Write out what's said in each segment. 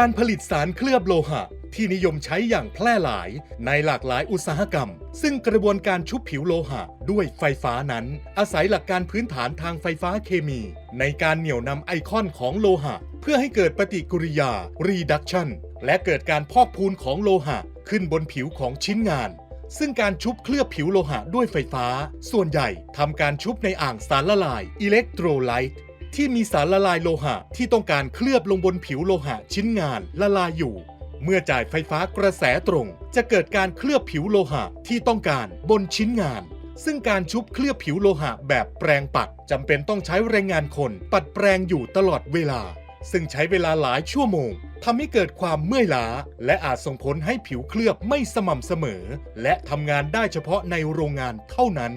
การผลิตสารเคลือบโลหะ ที่นิยมใช้อย่างแพร่หลายในหลากหลายอุตสาหกรรม ซึ่งกระบวนการชุบผิวโลหะ ด้วยไฟฟ้านั้น อาศัยหลักการพื้นฐานทางไฟฟ้าเคมี ในการเหนี่ยวนำไอคอนของโลหะ เพื่อให้เกิดปฏิกิริยา reduction และเกิดการพอกพูนของโลหะ ขึ้นบนผิวของชิ้นงานซึ่งการชุบเคลือบผิวโลหะด้วยไฟฟ้า ส่วนใหญ่ทำการชุบในอ่างสารละลายอิเล็กโทรไลต์ ที่มีสารละลายโลหะ ที่ต้องการเคลือบลงบนผิวโลหะชิ้นงานละลายอยู่ เมื่อจ่ายไฟฟ้ากระแสตรง จะเกิดการเคลือบผิวโลหะที่ต้องการบนชิ้นงาน ซึ่งการชุบเคลือบผิวโลหะแบบแปรงปัดจำเป็นต้องใช้แรงงานคน ปัดแปรงอยู่ตลอดเวลา ซึ่งใช้เวลาหลายชั่วโมงทำให้เกิดความเมื่อยล้า และอาจส่งผลให้ผิวเคลือบไม่สม่ำเสมอ และทำงานได้เฉพาะในโรงงานเท่านั้น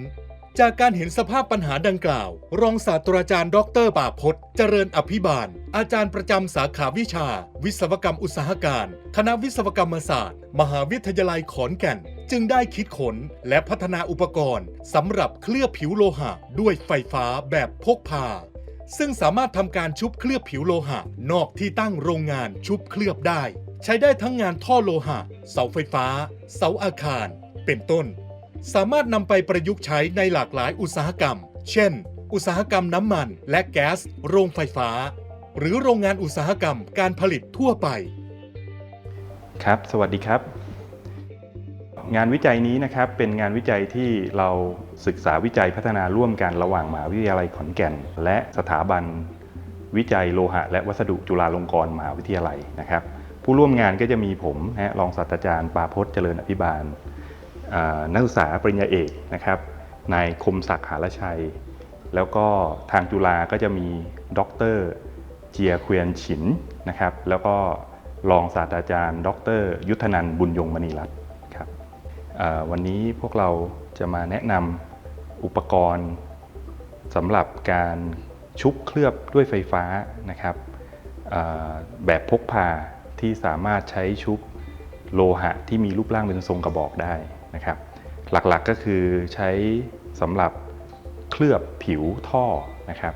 จากการเห็นสภาพปัญหาดังกล่าว รองศาสตราจารย์ ดรป่าพจน์เจริญอภิบาล อาจารย์ประจำสาขาวิชา วิศวกรรมอุตสาหการ คณะวิศวกรรมศาสตร์ มหาวิทยาลัยขอนแก่น จึงได้คิดค้นและพัฒนาอุปกรณ์สำหรับเคลือบผิวโลหะ ด้วยไฟฟ้าแบบพกพา ซึ่งสามารถทำการชุบเคลือบผิวโลหะ นอกที่ตั้งโรงงานชุบเคลือบได้ ใช้ได้ทั้งงานท่อโลหะ เสาไฟฟ้า เสาอาคาร เป็นต้น สามารถนำไปประยุกต์ใช้ในหลากหลายอุตสาหกรรม เช่น อุตสาหกรรมน้ำมันและแก๊ส โรงไฟฟ้า หรือโรงงานอุตสาหกรรมการผลิตทั่วไป ครับ สวัสดีครับ งานวิจัยนี้นะครับเป็นงานวิจัยที่เราศึกษาวิจัยพัฒนาร่วมกันระหว่างมหาวิทยาลัยขอนแก่น และสถาบันวิจัยโลหะ และวัสดุจุฬาลงกรณ์มหาวิทยาลัยนะครับ ผู้ร่วมงานก็จะมีผมนะรองศาสตราจารย์ปาพจน์เจริญอภิบาล นักศึกษาปริญญาเอกนะครับนายคมศักดิ์หาลชัย แล้วก็ทางจุฬาก็จะมีดรเจียเควียนฉินนะครับ แล้วก็รองศาสตราจารย์ ดร ยุทธนันบุญยงมณีรัตน์ครับวันนี้พวกเราจะมาแนะนำอุปกรณ์สำหรับการชุบเคลือบด้วยไฟฟ้านะครับแบบพกพาที่สามารถใช้ชุบโลหะที่มีรูปร่างเป็นทรงกระบอกได้ นะครับ หลักๆก็คือใช้สำหรับเคลือบผิวท่อนะครับ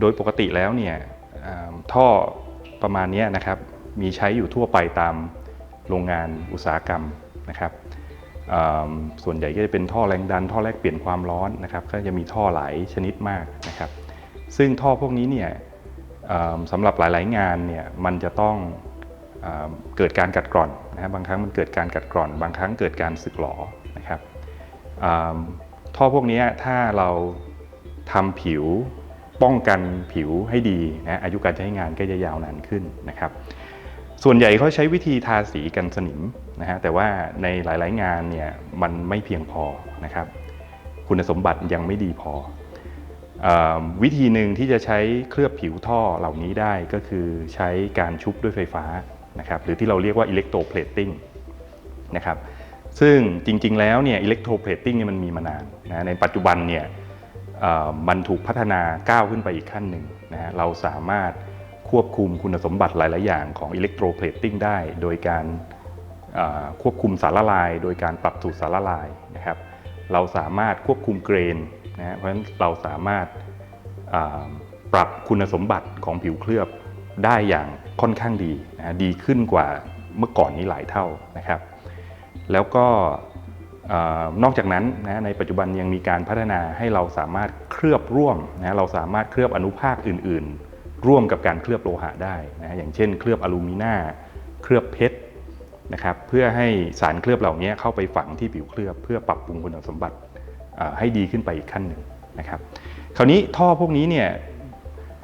โดยปกติแล้วเนี่ยท่อประมาณนี้นะครับมีใช้อยู่ทั่วไปตามโรงงานอุตสาหกรรมนะครับส่วนใหญ่ก็จะเป็นท่อแรงดัน ท่อแลกเปลี่ยนความร้อนนะครับ ก็จะมีท่อหลายชนิดมากนะครับ ซึ่งท่อพวกนี้เนี่ยสำหรับหลาย ๆ งานเนี่ยมันจะต้อง เกิดการกัดกร่อนนะครับบางครั้งมันเกิดการกัดกร่อน บางครั้งเกิดการสึกหรอนะครับท่อพวกนี้ถ้าเราทำผิวป้องกันผิวให้ดีนะอายุการใช้งานก็จะยาวนานขึ้นนะครับ ส่วนใหญ่เขาใช้วิธีทาสีกันสนิมนะฮะแต่ว่าในหลายๆงานเนี่ยมันไม่เพียงพอนะครับ คุณสมบัติยังไม่ดีพออวิธีหนึ่งที่จะใช้เคลือบผิวท่อเหล่านี้ได้ก็คือใช้การชุบด้วยไฟฟ้า นะครับหรือที่เราเรียกว่าอิเล็กโทรเพลตติ้งนะครับซึ่งจริงๆแล้วเนี่ยอิเล็กโทรเพลตติ้งเนี่ยมันมีมานานนะในปัจจุบันเนี่ยมันถูกพัฒนาก้าวขึ้นไปอีกขั้นหนึ่งนะฮะเราสามารถควบคุมคุณสมบัติหลาย ๆ อย่างของอิเล็กโทรเพลตติ้งได้ โดยการควบคุมสารละลาย โดยการปรับสูตรสารละลายนะครับเราสามารถควบคุมเกรนนะฮะเพราะฉะนั้นเราสามารถปรับคุณสมบัติของผิวเคลือบ ได้อย่างค่อนข้างดีนะดีขึ้นกว่าเมื่อก่อนนี้หลายเท่านะครับ แล้วก็นอกจากนั้นนะในปัจจุบันยังมีการพัฒนาให้เราสามารถเคลือบร่วมนะเราสามารถเคลือบอนุภาคอื่น ๆ ร่วมกับการเคลือบโลหะได้นะอย่างเช่น เคลือบอลูมิเนียมเคลือบเพชรนะครับเพื่อให้สารเคลือบเหล่านี้เข้าไปฝังที่ผิวเคลือบ เพื่อปรับปรุงคุณสมบัติให้ดีขึ้นไปอีกขั้นหนึ่งนะครับ คราวนี้ท่อพวกนี้เนี่ย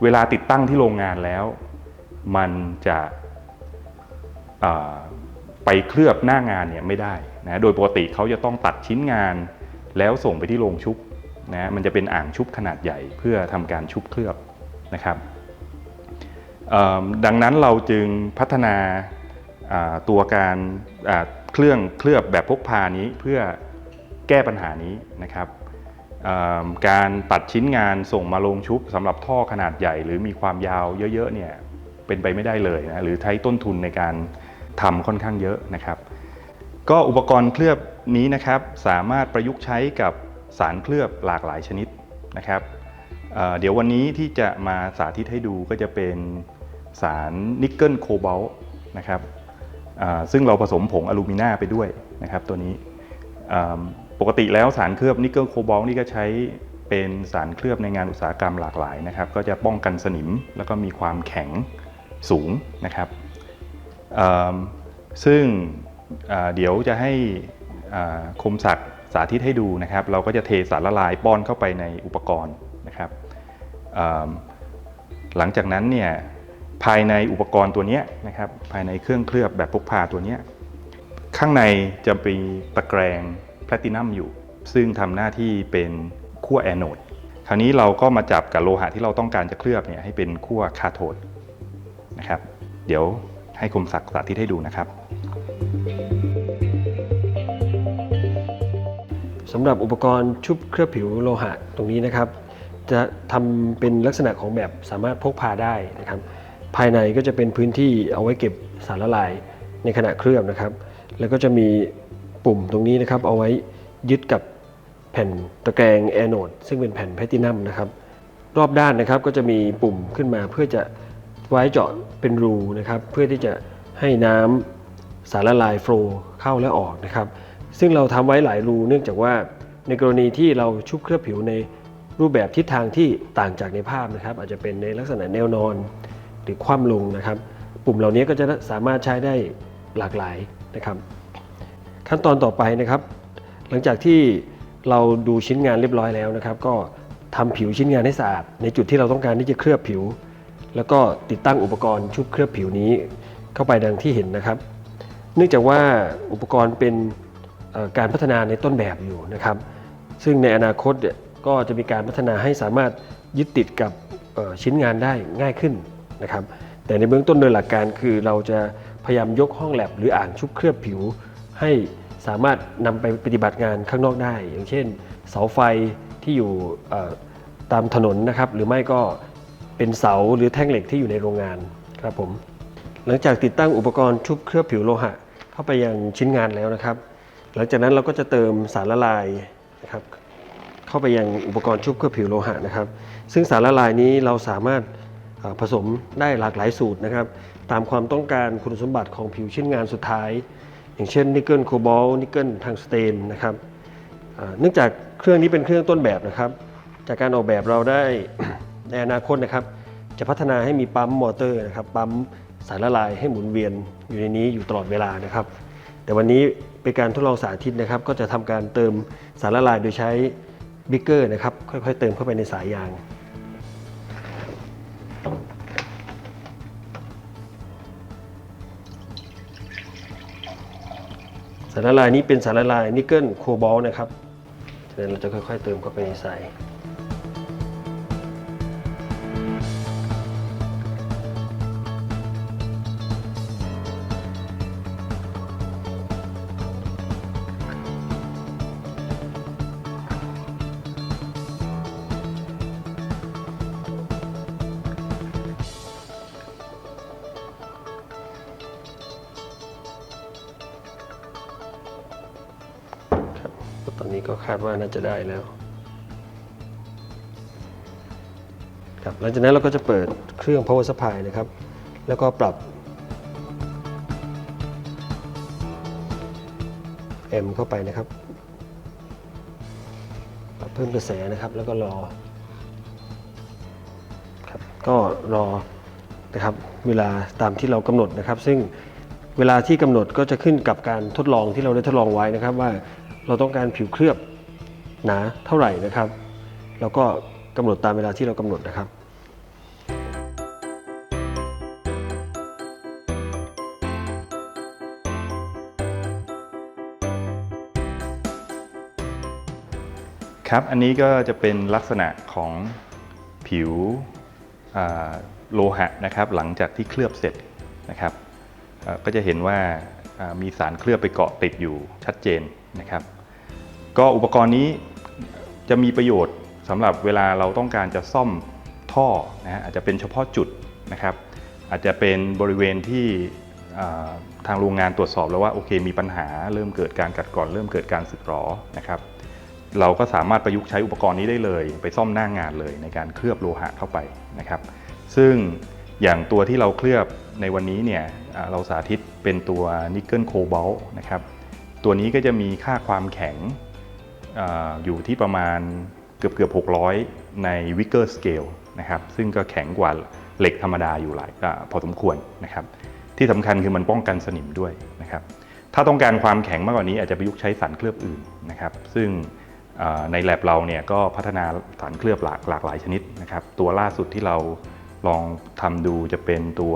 เวลาติดตั้งที่โรงงานแล้ว มันจะไปเคลือบหน้างานเนี่ยไม่ได้นะโดยปกติเขาจะต้องตัดชิ้นงาน แล้วส่งไปที่โรงชุบนะมันจะเป็นอ่างชุบขนาดใหญ่เพื่อทำการชุบเคลือบนะครับดังนั้นเราจึงพัฒนาตัวการเครื่องเคลือบแบบพกพานี้เพื่อแก้ปัญหานี้นะครับการตัดชิ้นงานส่งมาลงชุบสำหรับท่อขนาดใหญ่ หรือมีความยาวเยอะๆเนี่ย เป็นไปไม่ได้เลยนะหรือใช้ต้นทุนในการทำค่อนข้างเยอะนะครับ ก็อุปกรณ์เคลือบนี้นะครับ สามารถประยุกต์ใช้กับสารเคลือบหลากหลายชนิดนะครับเเดี๋ยววันนี้ที่จะมาสาธิตให้ดูก็จะเป็นสารนิกเกิลโคบอลต์นะครับซึ่งเราผสมผงอลูมิเนียไปด้วยนะครับ ตัวนี้ปกติแล้วสารเคลือบนิกเกิลโคบอลต์นี่ก็ใช้เป็นสารเคลือบในงานอุตสาหกรรมหลากหลายนะครับ ก็จะป้องกันสนิมแล้วก็มีความแข็ง สูงนะครับซึ่งเดี๋ยวจะให้คมศักดิ์สาธิตให้ดูนะครับ เราก็จะเทสารละลายป้อนเข้าไปในอุปกรณ์นะครับหลังจากนั้นเนี่ยภายในอุปกรณ์ตัวนี้นะครับภายในเครื่องเคลือบแบบพกพาตัวนี้ข้างในจะมีตะแกรงแพลตินัมอยู่ ซึ่งทำหน้าที่เป็นขั้วแอนโนดคราวนี้เราก็มาจับกับโลหะที่เราต้องการจะเคลือบเนี่ยให้เป็นขั้วคาโทด นะครับ เดี๋ยวให้คมศักดิ์สาธิตให้ดูนะครับสำหรับอุปกรณ์ชุบเคลือบผิวโลหะตรงนี้นะครับ จะทำเป็นลักษณะของแบบสามารถพกพาได้นะครับ ภายในก็จะเป็นพื้นที่เอาไว้เก็บสารละลายในขณะเคลือบนะครับ แล้วก็จะมีปุ่มตรงนี้นะครับ เอาไว้ยึดกับแผ่นตะแกรงแอโนดซึ่งเป็นแผ่นแพลตินัมนะครับ รอบด้านนะครับก็จะมีปุ่มขึ้นมาเพื่อจะ ไว้เจาะเป็นรูนะครับ เพื่อที่จะให้น้ำสารละลายโฟล์เข้าและออกนะครับ ซึ่งเราทำไว้หลายรูเนื่องจากว่าในกรณีที่เราชุบเคลือบผิวในรูปแบบทิศทางที่ต่างจากในภาพนะครับ อาจจะเป็นในลักษณะแนวนอน หรือคว่ำลงนะครับ ปุ่มเหล่านี้ก็จะสามารถใช้ได้หลากหลายนะครับ ขั้นตอนต่อไปนะครับ หลังจากที่เราดูชิ้นงานเรียบร้อยแล้วนะครับ ก็ทำผิวชิ้นงานให้สะอาดในจุดที่เราต้องการที่จะเคลือบผิว แล้วก็ติดตั้งอุปกรณ์ชุบเคลือบผิวนี้เข้าไปดังที่เห็นนะครับ เนื่องจากว่าอุปกรณ์เป็นการพัฒนาในต้นแบบอยู่นะครับ ซึ่งในอนาคตเนี่ยก็จะมีการพัฒนาให้สามารถยึดติดกับชิ้นงานได้ง่ายขึ้นนะครับ แต่ในเบื้องต้นโดยหลักการคือเราจะพยายามยกห้องแลบหรืออ่างชุบเคลือบผิว ให้สามารถนำไปปฏิบัติงานข้างนอกได้ อย่างเช่น เสาไฟที่อยู่ตามถนนนะครับ หรือไม่ก็ เป็นเสาหรือแท่งเหล็กที่อยู่ในโรงงานครับผม หลังจากติดตั้งอุปกรณ์ชุบเคลือบผิวโลหะ เข้าไปยังชิ้นงานแล้วนะครับ หลังจากนั้นเราก็จะเติมสารละลายนะครับเข้าไปยังอุปกรณ์ชุบเคลือบผิวโลหะนะครับ ซึ่งสารละลายนี้เราสามารถผสมได้หลากหลายสูตรนะครับ ตามความต้องการคุณสมบัติของผิวชิ้นงานสุดท้าย อย่างเช่นนิกเกิลโคบอลนิกเกิลทางสเตนนะครับเนื่องจากเครื่องนี้เป็นเครื่องต้นแบบนะครับ จากการออกแบบเราได้ ในอนาคตนะครับจะพัฒนาให้มีปั๊มมอเตอร์นะครับปั๊มสารละลายให้หมุนเวียนอยู่ในนี้อยู่ตลอดเวลานะครับแต่วันนี้เป็นการทดลองสาธิตนะครับ ก็จะทำการเติมสารละลายโดยใช้บิ๊กเกอร์นะครับค่อยๆ เติมเข้าไปในสายยางสารละลายนี้เป็นสารละลายนิกเกิลโคบอลนะครับฉะนั้นเราจะค่อยๆ เติมเข้าไปในสาย ก็คาดว่าน่าจะได้แล้วครับหลังจากนั้นเราก็จะเปิดเครื่อง power supply นะครับ แล้วก็ปรับแอมเข้าไปนะครับ ปรับเพิ่มกระแสนะครับ แล้วก็รอครับก็รอนะครับเวลาตามที่เรากำหนดนะครับ ซึ่ง เวลาที่กำหนดก็จะขึ้นกับการทดลองที่เราได้ทดลองไว้นะครับ ว่าเราต้องการผิวเคลือบหนาเท่าไหร่นะครับ แล้วก็กำหนดตามเวลาที่เรากำหนดนะครับครับอันนี้ก็จะเป็นลักษณะของผิวโลหะนะครับ หลังจากที่เคลือบเสร็จนะครับ ก็จะเห็นว่ามีสารเคลือบไปเกาะติดอยู่ชัดเจนนะครับ ก็อุปกรณ์นี้จะมีประโยชน์สำหรับเวลาเราต้องการจะซ่อมท่อนะฮะอาจจะเป็นเฉพาะจุดนะครับ อาจจะเป็นบริเวณที่ทางโรงงานตรวจสอบแล้วว่าโอเคมีปัญหาเริ่มเกิดการกัดกร่อนเริ่มเกิดการสึกหรอนะครับ เราก็สามารถประยุกต์ใช้อุปกรณ์นี้ได้เลย ไปซ่อมหน้างงานเลยในการเคลือบโลหะเข้าไปนะครับ ซึ่งอย่างตัวที่เราเคลือบในวันนี้เนี่ย เราสาธิตเป็นตัวนิกเกิลโคบอลนะครับตัวนี้ก็จะมีค่าความแข็งออยู่ที่ประมาณเกือบเกือบ600 ในวิกเกอร์สเกลนะครับซึ่งก็แข็งกว่าเหล็กธรรมดาอยู่หลายก็พอสมควรนะครับที่สำคัญคือมันป้องกันสนิมด้วยนะครับถ้าต้องการความแข็งมากกว่านี้อาจจะประยุกต์ใช้สารเคลือบอื่นนะครับซึ่งใน lab เราเนี่ยก็พัฒนาสารเคลือบหลากหลากหลายชนิดนะครับตัวล่าสุดที่เราลองทำดูจะเป็นตัว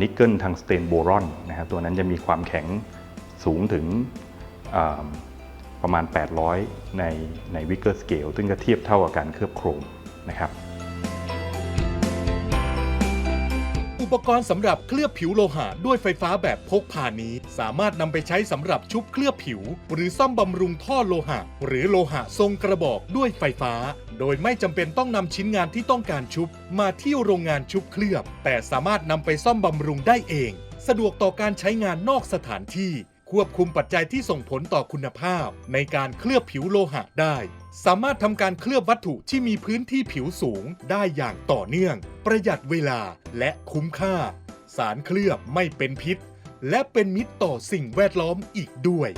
นิกเกิลทางสเตนโบรอนนะครับตัวนั้นจะมีความแข็งสูงถึงประมาณ 800 ในในวิกเกอร์สเกลซึ่งก็เทียบเท่ากับการเคลือบโครมนะครับ ปกรณ์สำหรับเคลือบผิวโลหะด้วยไฟฟ้าแบบพกพานี้ สามารถนำไปใช้สำหรับชุบเคลือบผิว หรือซ่อมบำรุงท่อโลหะ หรือโลหะทรงกระบอกด้วยไฟฟ้า โดยไม่จำเป็นต้องนำชิ้นงานที่ต้องการชุบ มาที่โรงงานชุบเคลือบ แต่สามารถนำไปซ่อมบำรุงได้เอง สะดวกต่อการใช้งานนอกสถานที่ ควบคุมปัจจัยที่ส่งผลต่อคุณภาพ ในการเคลือบผิวโลหะได้ สามารถทำการเคลือบวัตถุที่มีพื้นที่ผิวสูงได้อย่างต่อเนื่อง ประหยัดเวลาและคุ้มค่า สารเคลือบไม่เป็นพิษ และเป็นมิตรต่อสิ่งแวดล้อมอีกด้วย